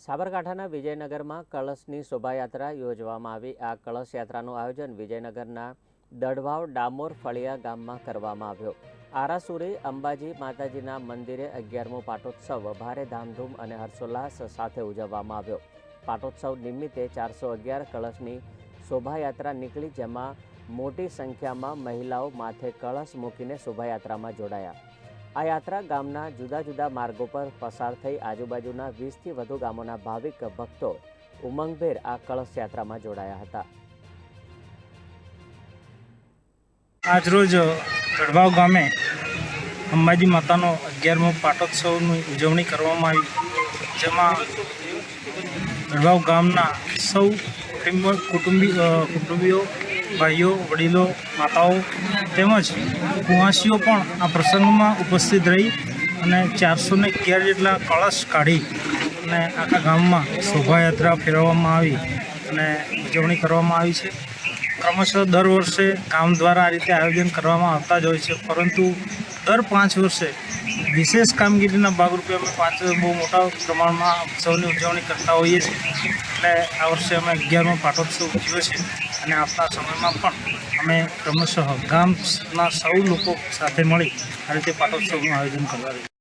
સાબરકાંઠાના વિજયનગરમાં કળશની શોભાયાત્રા યોજવામાં આવી. આ કળશ યાત્રાનું આયોજન વિજયનગરના દડવાવ ડામોર ફળિયા ગામમાં કરવામાં આવ્યો. આરાસુરી, અંબાજી માતાજીના મંદિરે અગિયારમો પાટોત્સવ ભારે ધામધૂમ અને હર્ષોલ્લાસ સાથે ઉજવવામાં આવ્યો. પાટોત્સવ નિમિત્તે ચારસો અગિયાર કળશની શોભાયાત્રા નીકળી, જેમાં મોટી સંખ્યામાં મહિલાઓ માથે કળશ મૂકીને શોભાયાત્રામાં જોડાયા. આ યાત્રા ગામના જુદા જુદા માર્ગો પર પસાર થઈ આજુબાજુના વીસથી વધુ ગામોના ભાવિક ભક્તો ઉમંગભેર આ કળશ યાત્રામાં જોડાયા હતા. આજરોજ ગઢવાવ ગામે અંબાજી માતાનો અગિયારમો પાટોત્સવની ઉજવણી કરવામાં આવી. જેમાં ગઢવાવ ગામના સૌ કુટુંબ કુટુંબી કુટુંબીઓ ભાઈઓ, વડીલો, માતાઓ તેમજ કુવાસીઓ પણ આ પ્રસંગમાં ઉપસ્થિત રહી અને ચારસો ને અગિયાર જેટલા કળશ કાઢી અને આખા ગામમાં શોભાયાત્રા ફેરવવામાં આવી અને ઉજવણી કરવામાં આવી છે. ક્રમશઃ દર વર્ષે ગામ દ્વારા આ રીતે આયોજન કરવામાં આવતા જ હોય છે, પરંતુ દર પાંચ વર્ષે વિશેષ કામગીરીના ભાગરૂપે અમે પાંચ બહુ મોટા પ્રમાણમાં ઉત્સવની ઉજવણી કરતા હોઈએ છીએ. એટલે આ વર્ષે અમે અગિયારમો પાટોત્સવ ઉજવ્યો છે અને આવતા સમયમાં પણ અમે ક્રમશઃ ગામના સૌ લોકો સાથે મળી આ રીતે પાટોત્સવનું આયોજન કરવા